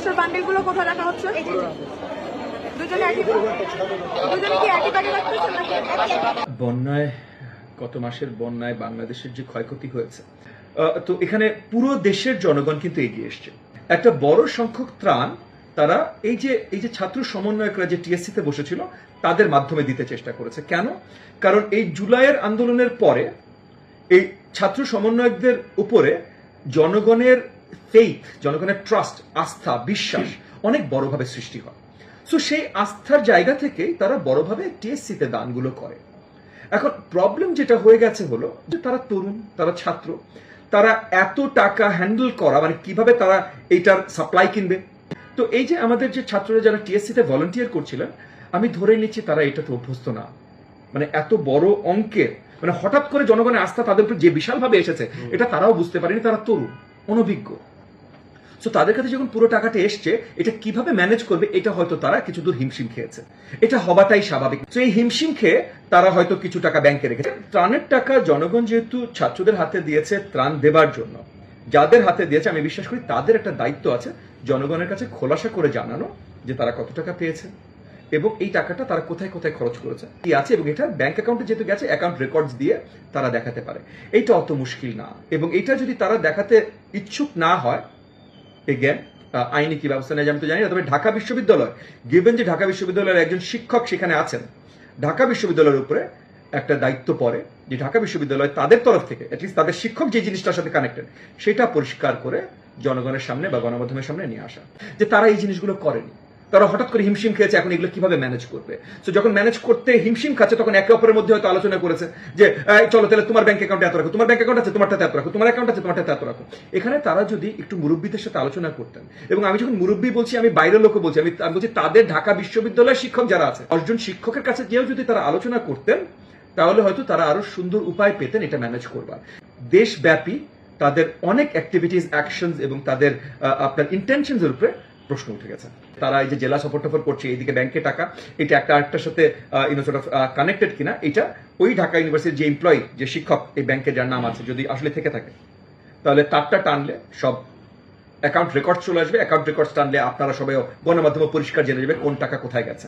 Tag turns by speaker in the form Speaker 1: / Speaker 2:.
Speaker 1: ক্যাশের বান্ডিলগুলো কোথায় রাখা হচ্ছে?
Speaker 2: বন্যায়, গত মাসের বন্যায় বাংলাদেশের যে ক্ষয়ক্ষতি হয়েছে তো এখানে পুরো দেশের জনগণ কিন্তু এগিয়ে এসছে। একটা বড় সংখ্যক ত্রাণ তারা এই যে এই যে ছাত্র সমন্বয়করা যে টিএসসি তে বসেছিল, তাদের মাধ্যমে দিতে চেষ্টা করেছে। কেন? কারণ এই জুলাইয়ের আন্দোলনের পরে এই ছাত্র সমন্বয়কদের উপরে জনগণের ফেইথ জনগণের ট্রাস্ট আস্থা বিশ্বাস অনেক বড়ভাবে সৃষ্টি হয়। সো সেই আস্থার জায়গা থেকেই তারা বড়ভাবে টিএসসি তে দানগুলো করে। এখন প্রবলেম যেটা হয়ে গেছে হলো যে তারা তরুণ তারা ছাত্র তারা এত টাকা হ্যান্ডেল করা মানে কীভাবে তারা এইটার সাপ্লাই কিনবে? তো এই যে আমাদের যে ছাত্ররা যারা টিএসসি তে ভলান্টিয়ার করছিলেন আমি ধরে নিচ্ছি তারা এটাতে অভ্যস্ত না। মানে এত বড় অঙ্কের মানে হঠাৎ করে জনগণের আস্থা তাদের উপর যে বিশালভাবে এসেছে এটা তারাও বুঝতে পারেনি তারা তরুণ অনভিজ্ঞ। সো তাদের কাছে যখন পুরো টাকাটা এসছে, এটা কীভাবে ম্যানেজ করবে, এটা হয়তো তারা কিছু দূর হিমশিম খেয়েছে। এটা হবাটাই স্বাভাবিক। তো এই হিমশিম খেয়ে তারা হয়তো কিছু টাকা ব্যাংকে রেখেছে। ত্রাণের টাকা জনগণ যেহেতু ছাত্রদের হাতে দিয়েছে ত্রাণ দেবার জন্য, যাদের হাতে দিয়েছে, আমি বিশ্বাস করি তাদের একটা দায়িত্ব আছে জনগণের কাছে খোলাসা করে জানানো যে তারা কত টাকা পেয়েছে এবং এই টাকাটা তারা কোথায় কোথায় খরচ করেছে। কি আছে এবং এটা ব্যাংক অ্যাকাউন্টে যেহেতু গেছে অ্যাকাউন্ট রেকর্ডস দিয়ে তারা দেখাতে পারে। এইটা অত মুশকিল না। এবং এটা যদি তারা দেখাতে ইচ্ছুক না হয় এগেন আইনি কি ব্যবস্থা নেয় আমি তো জানি না, তবে ঢাকা বিশ্ববিদ্যালয় গিভেন যে ঢাকা বিশ্ববিদ্যালয়ের একজন শিক্ষক সেখানে আছেন, ঢাকা বিশ্ববিদ্যালয়ের উপরে একটা দায়িত্ব পড়ে যে ঢাকা বিশ্ববিদ্যালয় তাদের তরফ থেকে অ্যাটলিস্ট তাদের শিক্ষক যে জিনিসটার সাথে কানেক্টেড সেটা পরিষ্কার করে জনগণের সামনে বা গণমাধ্যমের সামনে নিয়ে আসা, যে তারা এই জিনিসগুলো করেনি। তারা হঠাৎ করে হিমশিম খেয়েছে, এখন এগুলো কীভাবে ম্যানেজ করবে? তো যখন ম্যানেজ করতে হিমশিম খাচ্ছে, তখন একে অপরের মধ্যে হয়তো আলোচনা করেছে যে চলো তাহলে তোমার ব্যাংক অ্যাকাউন্টে এত রাখো, তোমার ব্যাংক অ্যাকাউন্ট আছে, তোমারটাতে এত রাখো, তোমার অ্যাকাউন্ট আছে, তোমারটাতে এত রাখো। এখানে তারা যদি একটু মুরব্বীদের সাথে আলোচনা করতেন, এবং আমি যখন মুরব্বী বলছি, আমি বাইরের লোকও বলছি, আমি বলছি তাদের ঢাকা বিশ্ববিদ্যালয়ের শিক্ষক যারা আছে, দশজন শিক্ষকের কাছে গিয়েও যদি তারা আলোচনা করতেন, তাহলে হয়তো তারা আরও সুন্দর উপায় পেতেন এটা ম্যানেজ করবার। দেশব্যাপী তাদের অনেক অ্যাক্টিভিটিস অ্যাকশনস এবং তাদের আপনার ইন্টেনশনস উপরে প্রশ্ন উঠে গেছে। তারা এই যে জেলা সফর টফর করছে, এইদিকে ব্যাংকে টাকা, এটা একটা আরেকটার সাথে কানেক্টেড কিনা, এটা ওই ঢাকা ইউনিভার্সিটির যে এমপ্লয়ি যে শিক্ষক, এই ব্যাংকে যার নাম আছে, যদি আসলে থেকে থাকে, তাহলে তারটা টানলে সব অ্যাকাউন্ট রেকর্ড চলে আসবে। অ্যাকাউন্ট রেকর্ড টানলে আপনারা সবাই গণমাধ্যমে পরিষ্কার জেনে যাবে কোন টাকা কোথায় গেছে।